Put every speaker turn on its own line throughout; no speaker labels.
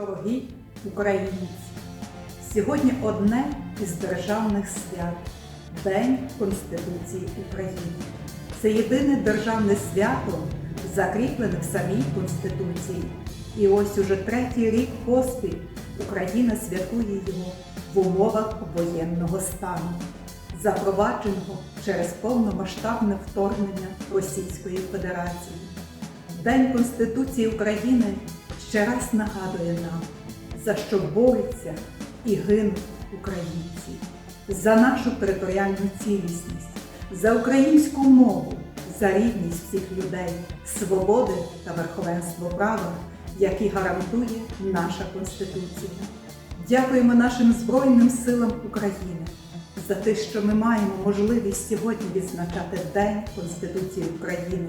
Дорогі українці! Сьогодні одне із державних свят День Конституції України. Це єдине державне свято, закріплене в самій Конституції. І ось уже третій рік поспіль Україна святкує його в умовах воєнного стану, запровадженого через повномасштабне вторгнення Російської Федерації. День Конституції України ще раз нагадує нам, за що борються і гинуть українці, за нашу територіальну цілісність, за українську мову, за рівність всіх людей, свободи та верховенство права, які гарантує наша Конституція. Дякуємо нашим Збройним силам України за те, що ми маємо можливість сьогодні відзначати День Конституції України.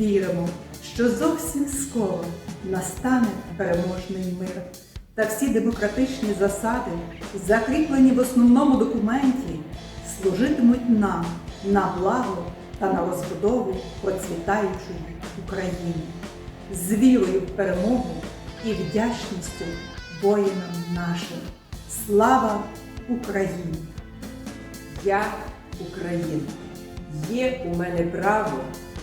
Віримо, що зовсім скоро настане переможний мир та всі демократичні засади, закріплені в основному документі, служитимуть нам на благо та на розбудову процвітаючої України з вірою в перемогу і вдячністю воїнам нашим. Слава Україні!
Я українка. Є у мене право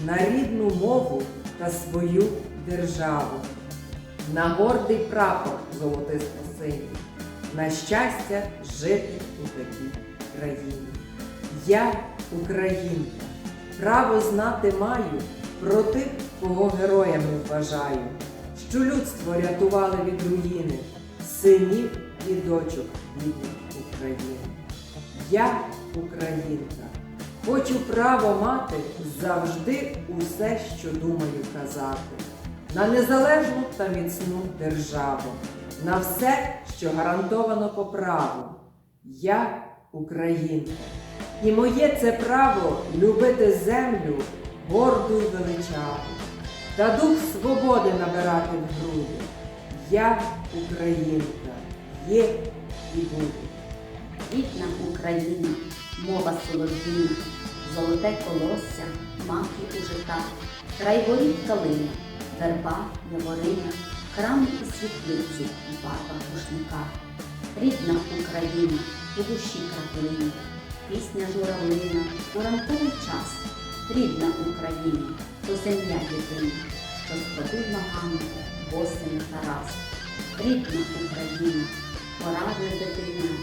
на рідну мову та свою державу, на гордий прапор золотисто-синій, на щастя жити у такій країні. Я українка, право знати маю про тих, кого героями вважаю, що людство рятували від руїни, синів і дочок рідних України. Я українка. Хочу право мати завжди усе, що думаю казати, на незалежну та міцну державу, на все, що гарантовано по праву. Я українка. І моє це право любити землю горду й величаву, та дух свободи набирати в груди. Я українка, є і буду.
Рідна Україна, мова солов'їна, золоте колосся, маки у житах, край воріт калина, верба, яворина, храми і світлиці у барвах рушника. Рідна Україна, у душі краплина, пісня журавлина, у ранковий час. Рідна Україна, то земля єдина, що сходив ногами босим Тарас. Рідна Україна, порадує дитина,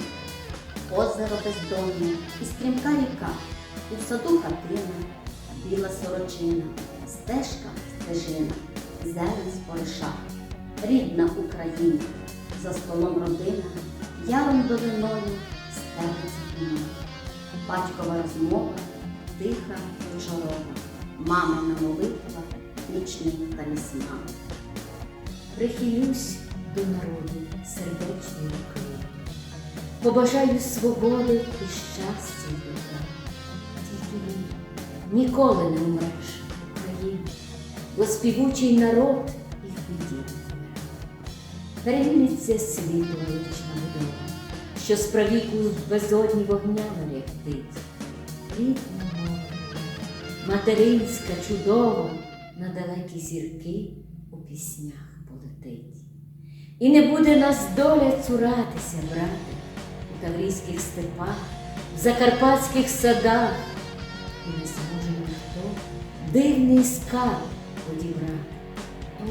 озеро бездонне і стрімка ріка, у саду хатина, біла сорочина, стежка стежина, зелень спориша. Рідна Україна, за столом родина, яром долиною стелиться війна. Батькова розмова, тиха і чарова, мамина молитва, нічний талісман. Прихилюсь до народу сердечної України. Побажаю свободи і щастя добра. Тільки він ніколи не вмреш, Україна, бо співучий народ і біді. Переміниться світло вічна будова, що з правіку безодні вогнями ряхтить. Рідна мова, материнська, чудова, на далекі зірки у піснях полетить. І не буде нас доля цуратися, брати, таврійських степах, в закарпатських садах, і не зможе ніхто дивний скарб одібрати, той,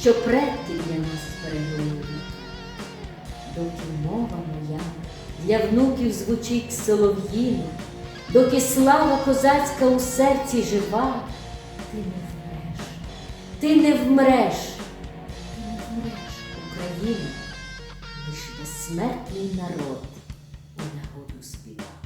що предки для нас віках. Доки мова моя для внуків звучить солов'їно, доки слава козацька у серці жива, ти не вмреш, ти не вмреш, ти не вмреш, Україна, лиш безсмертний народ у нагоду співає.